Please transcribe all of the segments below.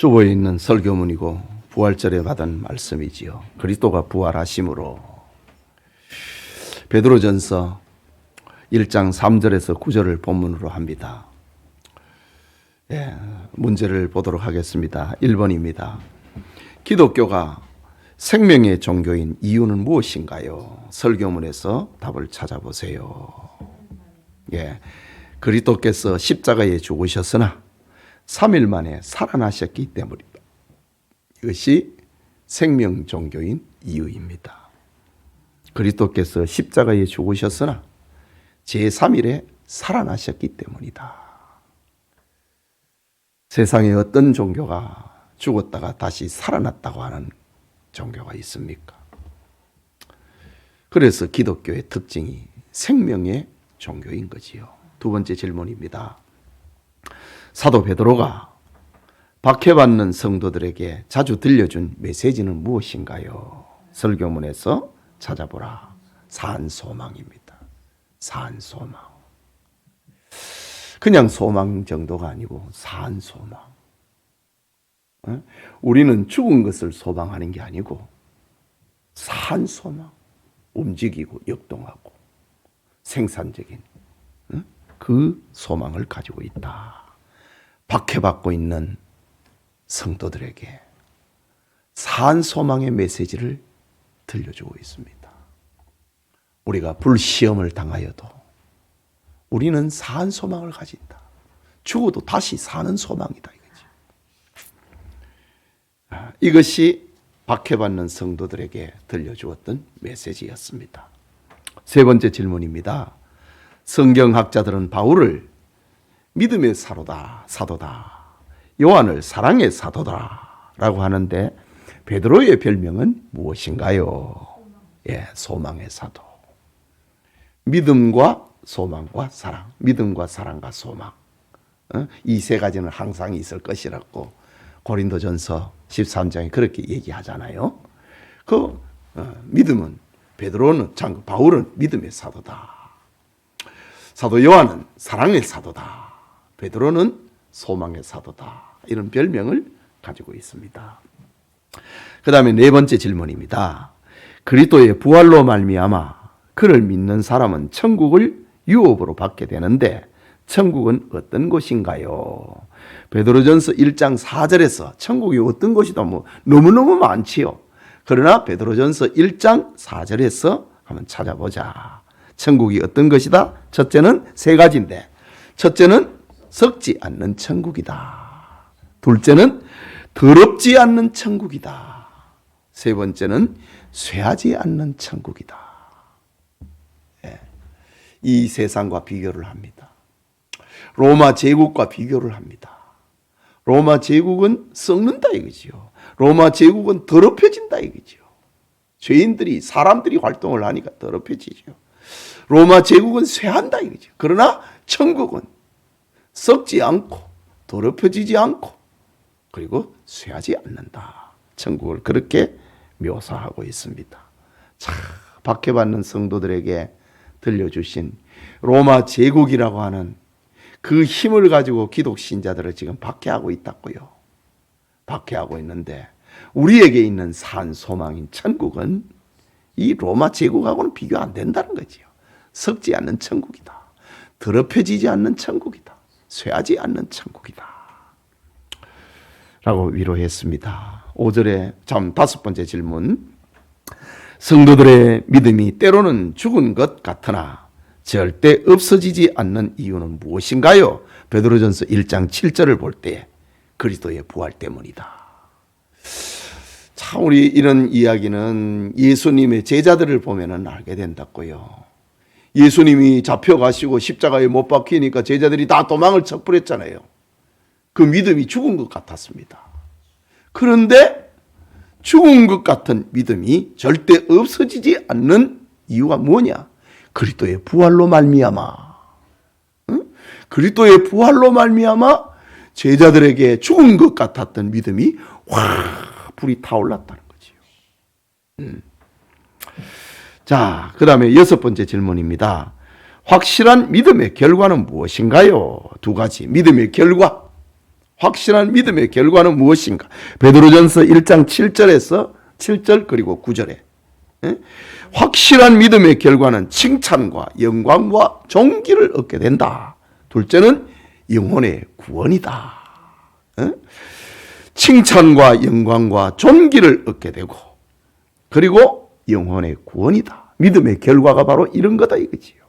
주보에 있는 설교문이고 부활절에 받은 말씀이지요. 그리스도가 부활하심으로 베드로전서 1장 3절에서 9절을 본문으로 합니다. 예, 문제를 보도록 하겠습니다. 1번입니다. 기독교가 생명의 종교인 이유는 무엇인가요? 설교문에서 답을 찾아보세요. 예. 그리스도께서 십자가에 죽으셨으나 3일 만에 살아나셨기 때문입니다. 이것이 생명 종교인 이유입니다. 그리스도께서 십자가에 죽으셨으나 제3일에 살아나셨기 때문이다. 세상에 어떤 종교가 죽었다가 다시 살아났다고 하는 종교가 있습니까? 그래서 기독교의 특징이 생명의 종교인 거지요. 두 번째 질문입니다. 사도 베드로가 박해받는 성도들에게 자주 들려준 메시지는 무엇인가요? 설교문에서 찾아보라. 산 소망입니다. 산 소망. 그냥 소망 정도가 아니고 산 소망. 어? 우리는 죽은 것을 소망하는 게 아니고 산 소망. 움직이고 역동하고 생산적인 어? 그 소망을 가지고 있다. 박해받고 있는 성도들에게 산 소망의 메시지를 들려주고 있습니다. 우리가 불시험을 당하여도 우리는 산 소망을 가진다. 죽어도 다시 사는 소망이다. 이거지. 아, 이것이 박해받는 성도들에게 들려주었던 메시지였습니다. 세 번째 질문입니다. 성경학자들은 바울을 믿음의 사도다, 사도다. 요한을 사랑의 사도다 라고 하는데 베드로의 별명은 무엇인가요? 예, 소망의 사도. 믿음과 소망과 사랑, 믿음과 사랑과 소망. 어? 이세 가지는 항상 있을 것이라고 고린도전서 13장에 그렇게 얘기하잖아요. 그 어, 믿음은 베드로는 참 바울은 믿음의 사도다. 사도 요한은 사랑의 사도다. 베드로는 소망의 사도다. 이런 별명을 가지고 있습니다. 그 다음에 네 번째 질문입니다. 그리스도의 부활로 말미암아 그를 믿는 사람은 천국을 유업으로 받게 되는데 천국은 어떤 곳인가요? 베드로전서 1장 4절에서 천국이 어떤 곳이다 뭐 너무너무 많지요. 그러나 베드로전서 1장 4절에서 한번 찾아보자. 천국이 어떤 것이다? 첫째는 세 가지인데 첫째는 썩지 않는 천국이다. 둘째는 더럽지 않는 천국이다. 세 번째는 쇠하지 않는 천국이다. 예. 이 세상과 비교를 합니다. 로마 제국과 비교를 합니다. 로마 제국은 썩는다 이거지요. 로마 제국은 더럽혀진다 이거지요. 죄인들이 사람들이 활동을 하니까 더럽혀지죠. 로마 제국은 쇠한다 이거죠. 그러나 천국은 썩지 않고 더럽혀지지 않고 그리고 쇠하지 않는다. 천국을 그렇게 묘사하고 있습니다. 자, 박해받는 성도들에게 들려주신 로마 제국이라고 하는 그 힘을 가지고 기독 신자들을 지금 박해하고 있다고요. 박해하고 있는데 우리에게 있는 산 소망인 천국은 이 로마 제국하고는 비교 안 된다는 거지요. 썩지 않는 천국이다. 더럽혀지지 않는 천국이다. 쇠하지 않는 천국이다. 라고 위로했습니다. 5절에 참 다섯 번째 질문. 성도들의 믿음이 때로는 죽은 것 같으나 절대 없어지지 않는 이유는 무엇인가요? 베드로전서 1장 7절을 볼 때 그리스도의 부활 때문이다. 참 우리 이런 이야기는 예수님의 제자들을 보면은 알게 된다고요. 예수님이 잡혀가시고 십자가에 못 박히니까 제자들이 다 도망을 척불했잖아요. 그 믿음이 죽은 것 같았습니다. 그런데 죽은 것 같은 믿음이 절대 없어지지 않는 이유가 뭐냐? 그리스도의 부활로 말미암아. 응? 그리스도의 부활로 말미암아 제자들에게 죽은 것 같았던 믿음이 확 불이 타올랐다는 거지요. 음. 자, 그 다음에 여섯 번째 질문입니다. 확실한 믿음의 결과는 무엇인가요? 두 가지. 믿음의 결과. 확실한 믿음의 결과는 무엇인가? 베드로전서 1장 7절에서 7절 그리고 9절에 예? 확실한 믿음의 결과는 칭찬과 영광과 존귀를 얻게 된다. 둘째는 영혼의 구원이다. 예? 칭찬과 영광과 존귀를 얻게 되고 그리고 영혼의 구원이다. 믿음의 결과가 바로 이런 거다 이거지요.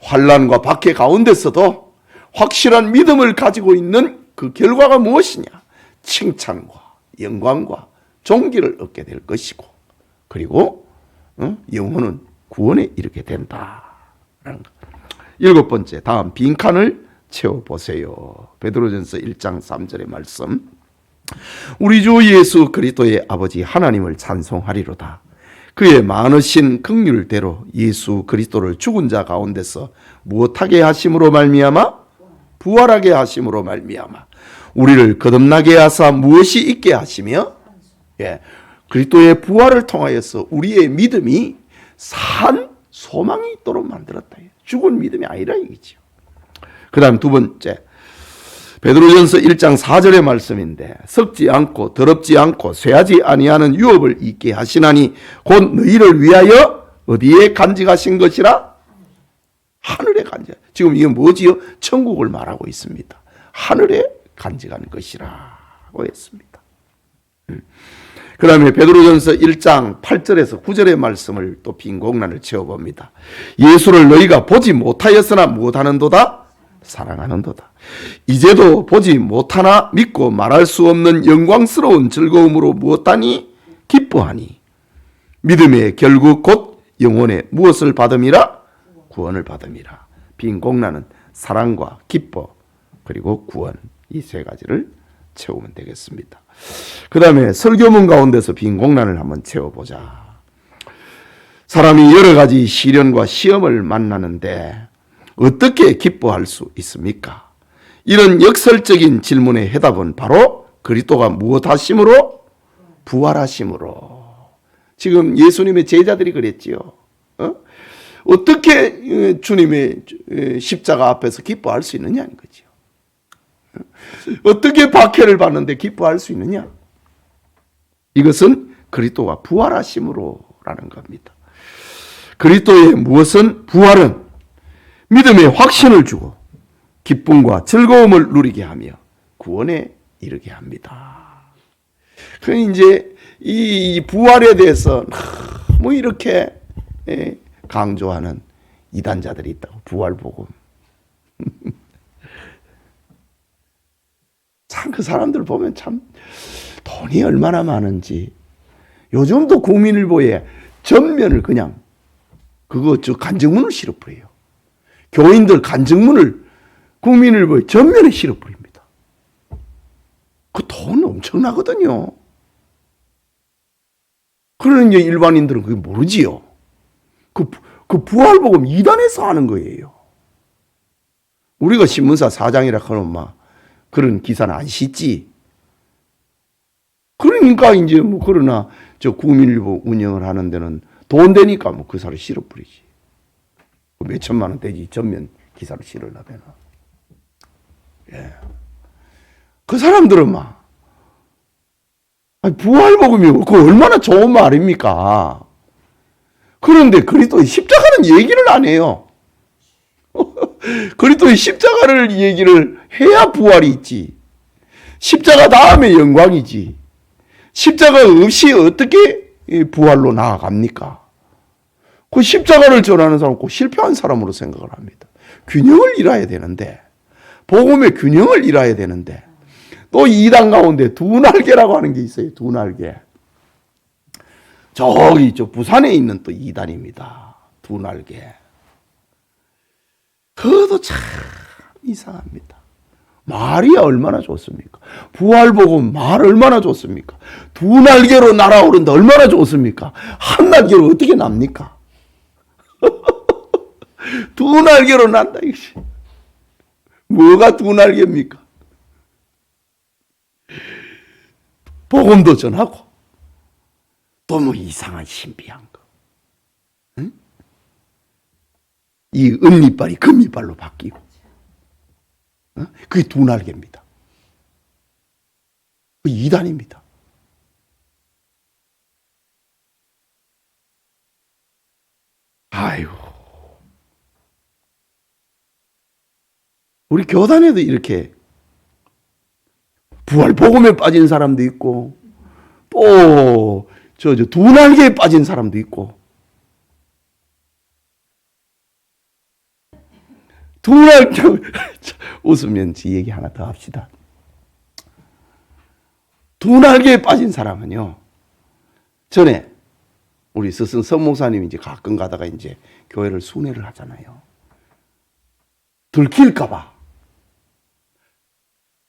환란과 박해 가운데서도 확실한 믿음을 가지고 있는 그 결과가 무엇이냐? 칭찬과 영광과 존귀를 얻게 될 것이고 그리고 어? 영혼은 구원에 이르게 것. 일곱 번째 다음 빈칸을 채워 보세요. 베드로전서 1장 3절의 말씀. 우리 주 예수 그리스도의 아버지 하나님을 찬송하리로다. 그의 많으신 긍휼대로 예수 그리스도를 죽은 자 가운데서 무엇하게 하심으로 말미암아 부활하게 하심으로 말미암아 우리를 거듭나게 하사 무엇이 있게 하시며 예. 그리스도의 부활을 통하여서 우리의 믿음이 산 소망이 있도록 만들었다. 죽은 믿음이 아니라 이거죠. 그다음 두 번째 베드로전서 1장 4절의 말씀인데 썩지 않고 더럽지 않고 쇠하지 아니하는 유업을 있게 하시나니 곧 너희를 위하여 어디에 간직하신 것이라 하늘에 간직. 지금 이게 뭐지요? 천국을 말하고 있습니다. 하늘에 간직한 것이라고 했습니다. 그 다음에 베드로전서 1장 8절에서 9절의 말씀을 또 빈 공란을 채워봅니다. 예수를 너희가 보지 못하였으나 못하는도다 사랑하는도다. 이제도 보지 못하나 믿고 말할 수 없는 영광스러운 즐거움으로 무엇하니 기뻐하니 믿음의 결국 곧 영혼의 무엇을 받음이라 구원을 받음이라. 빈 공란은 사랑과 기뻐 그리고 구원 이 세 가지를 채우면 되겠습니다. 그 다음에 설교문 가운데서 빈 공란을 한번 채워보자. 사람이 여러 가지 시련과 시험을 만나는데 어떻게 기뻐할 수 있습니까? 이런 역설적인 질문의 해답은 바로 그리스도가 무엇하심으로 부활하심으로. 지금 예수님의 제자들이 그랬지요. 어? 어떻게 주님의 십자가 앞에서 기뻐할 수 있느냐는 거죠. 어떻게 박해를 받는데 기뻐할 수 있느냐? 이것은 그리스도가 부활하심으로라는 겁니다. 그리스도의 무엇은 부활은 믿음의 확신을 주고 기쁨과 즐거움을 누리게 하며 구원에 이르게 합니다. 그 이제 이 부활에 대해서 뭐 이렇게 강조하는 이단자들이 있다고 부활 복음. 참 그 사람들 보면 참 돈이 얼마나 많은지 요즘도 국민일보에 전면을 그냥 그거 저 간증문을 실어버려요. 교인들 간증문을 국민일보에 전면에 실어버립니다. 그 돈 엄청나거든요. 그러는 이제 일반인들은 그게 모르지요. 그, 그 부활복음 이단에서 하는 거예요. 우리가 신문사 사장이라 하면 막 그런 기사는 안 씻지. 그러니까 이제 뭐 그러나 저 국민일보 운영을 하는 데는 돈 되니까 뭐 그 사를 실어버리지. 몇 천만 원 되지 전면 기사를 실으려면. 예. 그 사람들은 막 부활복음이 그 얼마나 좋은 말입니까? 그런데 그리스도의 십자가는 얘기를 안 해요. 그리스도의 십자가를 얘기를 해야 부활이 있지. 십자가 다음에 영광이지. 십자가 없이 어떻게 부활로 나아갑니까? 그 십자가를 전하는 사람은 꼭 실패한 사람으로 생각을 합니다. 균형을 잃어야 되는데, 복음의 균형을 잃어야 되는데, 또 이단 가운데 두 날개라고 하는 게 있어요. 두 날개. 저기 저 부산에 있는 또 이단입니다. 두 날개. 그것도 참 이상합니다. 말이 얼마나 좋습니까? 부활복음 말 얼마나 좋습니까? 두 날개로 날아오른다 얼마나 좋습니까? 한 날개로 어떻게 납니까? 두 날개로 난다 이것이. 뭐가 두 날개입니까? 복음도 전하고 또 뭐 이상한 신비한 거. 응? 이 은이빨이 금이빨로 바뀌고. 어? 그게 두 날개입니다. 그 이단입니다. 아유. 우리 교단에도 이렇게 부활 복음에 빠진 사람도 있고 또 저 저 두 날개에 빠진 사람도 있고 두 날개 웃으면서 얘기 하나 더 합시다. 두 날개에 빠진 사람은요. 전에 우리 스승 선목사님이 이제 가끔 가다가 이제 교회를 순회를 하잖아요. 들킬까봐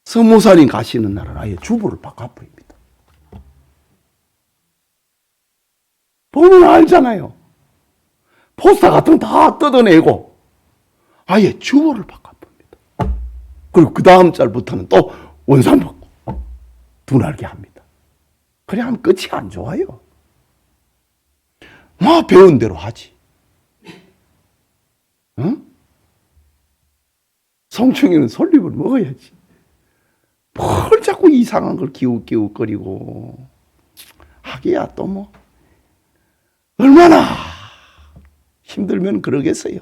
선목사님 가시는 날은 아예 주보를 바꿔버립니다. 보면 알잖아요. 포스터 같은 거 다 뜯어내고 아예 주보를 바꿔버립니다. 그리고 그 다음 달부터는 또 원산 받고 두 날개 합니다. 그래 하면 끝이 안 좋아요. 뭐 배운 대로 하지. 응? 성충이는 설립을 먹어야지. 뭘 자꾸 이상한 걸 기웃기웃거리고 하기야 또 뭐 얼마나 힘들면 그러겠어요.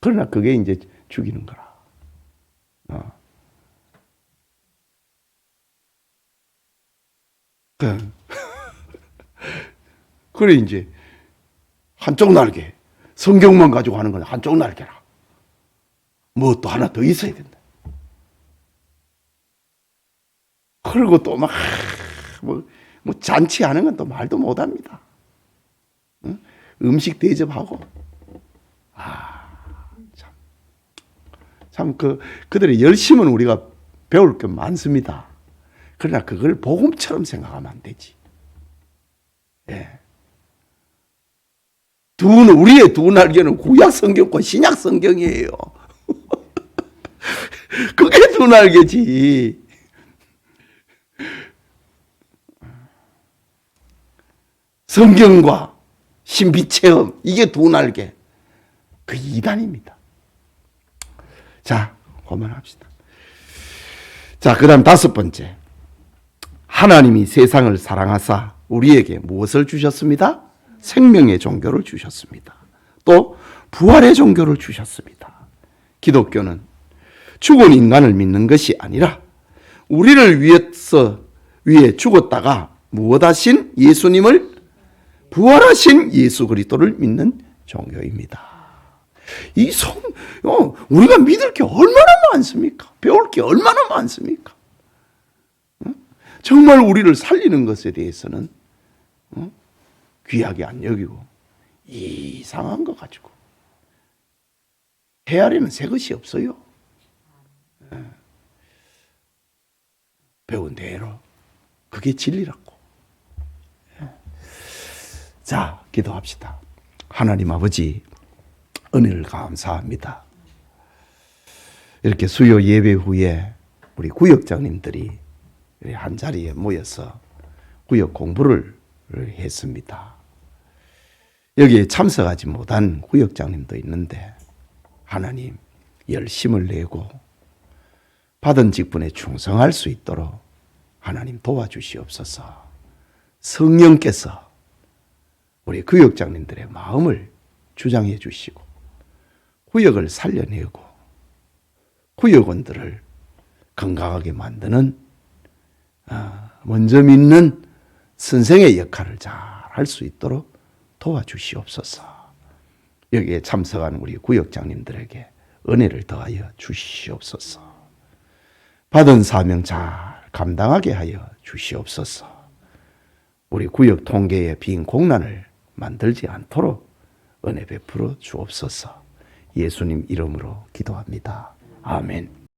그러나 그게 이제 죽이는 거라. 어. 그- 그래 이제 한쪽 날개 성경만 가지고 하는 건 한쪽 날개라. 뭐 또 하나 더 있어야 된다. 그리고 또 막 뭐 뭐 잔치하는 건 또 말도 못합니다. 응? 음식 대접하고 참그 그들의 열심은 우리가 배울 게 많습니다. 그러나 그걸 복음처럼 생각하면 안 되지. 예. 두 우리의 두 날개는 구약 성경과 신약 성경이에요. 그게 두 날개지. 성경과 신비 체험 이게 두 날개. 그 이단입니다. 자, 그만합시다. 자, 그다음 다섯 번째. 하나님이 세상을 사랑하사 우리에게 무엇을 주셨습니다? 생명의 종교를 주셨습니다. 또 부활의 종교를 주셨습니다. 기독교는 죽은 인간을 믿는 것이 아니라 우리를 위해서 위해 죽었다가 무엇하신 예수님을 부활하신 예수 그리스도를 믿는 종교입니다. 이 성, 어, 우리가 믿을 게 얼마나 많습니까? 배울 게 얼마나 많습니까? 어? 정말 우리를 살리는 것에 대해서는 어? 귀하게 안 여기고 이상한 거 가지고 헤아리는 새 것이 없어요. 예. 배운 대로 그게 진리라고. 예. 자, 기도합시다. 하나님 아버지 은혜를 감사합니다. 이렇게 수요 예배 후에 우리 구역장님들이 한 자리에 모여서 구역 공부를 했습니다. 여기에 참석하지 못한 구역장님도 있는데 하나님 열심을 내고 받은 직분에 충성할 수 있도록 하나님 도와주시옵소서. 성령께서 우리 구역장님들의 마음을 주장해 주시고 구역을 살려내고 구역원들을 건강하게 만드는 아, 먼저 믿는 선생의 역할을 잘 할 수 있도록 도와주시옵소서. 여기에 참석한 우리 구역장님들에게 은혜를 더하여 주시옵소서. 받은 사명 잘 감당하게 하여 주시옵소서. 우리 구역 통계의 빈 공란을 만들지 않도록 은혜 베풀어 주옵소서. 예수님 이름으로 기도합니다. 아멘.